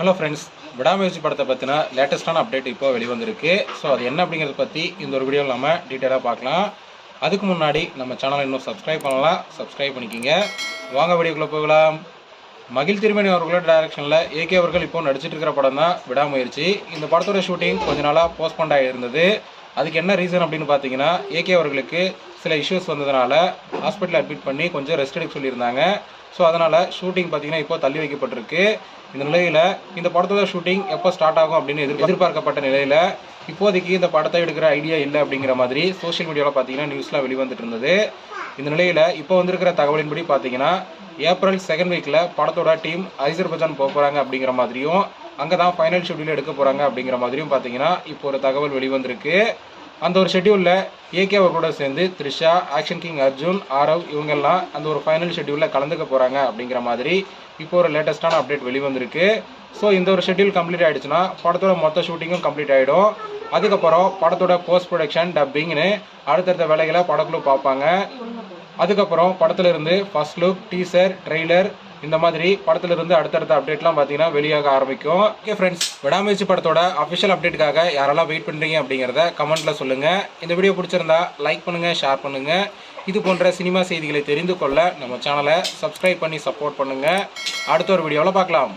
Hello friends விடாமுயற்சி படத்தை பற்றின லேட்டஸ்ட்டான அப்டேட் இப்போ வெளிவந்திருக்கு. ஸோ அது என்ன அப்படிங்கிறத பற்றி இந்த ஒரு வீடியோவில் நம்ம டீட்டெயிலாக பார்க்கலாம். அதுக்கு முன்னாடி நம்ம சேனலை இன்னும் சப்ஸ்கிரைப் பண்ணலாம் சப்ஸ்கிரைப் பண்ணிக்கிங்க. வாங்க வீடியோக்குள்ளே போகலாம். மகிழ் திருமணி அவர்களோட டைரக்ஷனில் ஏகே அவர்கள் இப்போ நடிச்சிட்டு இருக்கிற படம் தான் விடாமுயற்சி. இந்த படத்தோட ஷூட்டிங் கொஞ்ச நாளாக போஸ்ட்பண்ட் ஆகியிருந்தது அதுக்கு என்ன ரீசன் அப்படின்னு பார்த்தீங்கன்னா ஏகே அவர்களுக்கு சில இஷ்யூஸ் வந்ததுனால ஹாஸ்பிட்டல் அட்மிட் பண்ணி கொஞ்சம் ரெஸ்ட் எடுக்க சொல்லியிருந்தாங்க. ஸோ அதனால் ஷூட்டிங் பார்த்தீங்கன்னா இப்போ தள்ளி வைக்கப்பட்டிருக்கு. இந்த நிலையில் இந்த படத்தோட ஷூட்டிங் எப்போ ஸ்டார்ட் ஆகும் அப்படின்னு எதிர் எதிர்பார்க்கப்பட்ட நிலையில் இப்போதைக்கு இந்த படத்தை எடுக்கிற ஐடியா இல்லை அப்படிங்கிற மாதிரி சோஷியல் மீடியாவில் பார்த்தீங்கன்னா நியூஸ்லாம் வெளிவந்துட்டு இருந்தது. இந்த நிலையில் இப்போ வந்திருக்கிற தகவலின்படி பார்த்தீங்கன்னா ஏப்ரல் செகண்ட் வீக்கில் படத்தோட டீம் ஐசர்பஜான் போக போகிறாங்க அப்படிங்கிற மாதிரியும் அங்கே தான் ஃபைனல் ஷெட்யூல் எடுக்க போகிறாங்க அப்படிங்கிற மாதிரியும் பார்த்தீங்கன்னா இப்போ ஒரு தகவல் வெளிவந்திருக்கு. அந்த ஒரு ஷெட்யூலில் ஏகே அவர்களோட சேர்ந்து த்ரிஷா ஆக்ஷன் கிங் அர்ஜுன் ஆரவ் இவங்கெல்லாம் அந்த ஒரு ஃபைனல் ஷெட்யூலில் கலந்துக்க போகிறாங்க அப்படிங்கிற மாதிரி இப்போ ஒரு லேட்டஸ்ட்டான அப்டேட் வெளிவந்திருக்கு. ஸோ இந்த ஒரு ஷெட்யூல் கம்ப்ளீட் ஆகிடுச்சுன்னா படத்தோட மொத்த ஷூட்டிங்கும் கம்ப்ளீட் ஆகிடும் அதுக்கப்புறம் படத்தோட போஸ்ட் ப்ரொடக்ஷன் டப்பிங்னு அடுத்தடுத்த வேலைகளை படக்குழு பார்ப்பாங்க. அதுக்கப்புறம் படத்துலேருந்து இருந்து ஃபர்ஸ்ட் லுக் டீசர் ட்ரெய்லர் இந்த மாதிரி படத்துல இருந்து அடுத்தடுத்த அப்டேட்லாம் பார்த்தீங்கன்னா வெளியாக ஆரம்பிக்கும். ஓகே ஃப்ரெண்ட்ஸ் விடாமுயற்சி படத்தோட அஃபிஷியல் அப்டேட்டுக்காக யாரெல்லாம் வெயிட் பண்ணுறீங்க அப்படிங்கிறத கமெண்ட்ல சொல்லுங்க. இந்த வீடியோ பிடிச்சிருந்தா லைக் பண்ணுங்க ஷேர் பண்ணுங்க. இது போன்ற சினிமா செய்திகளை தெரிந்து கொள்ள நம்ம சேனலை சப்ஸ்கிரைப் பண்ணி சப்போர்ட் பண்ணுங்க. அடுத்த ஒரு வீடியோவில் பார்க்கலாம்.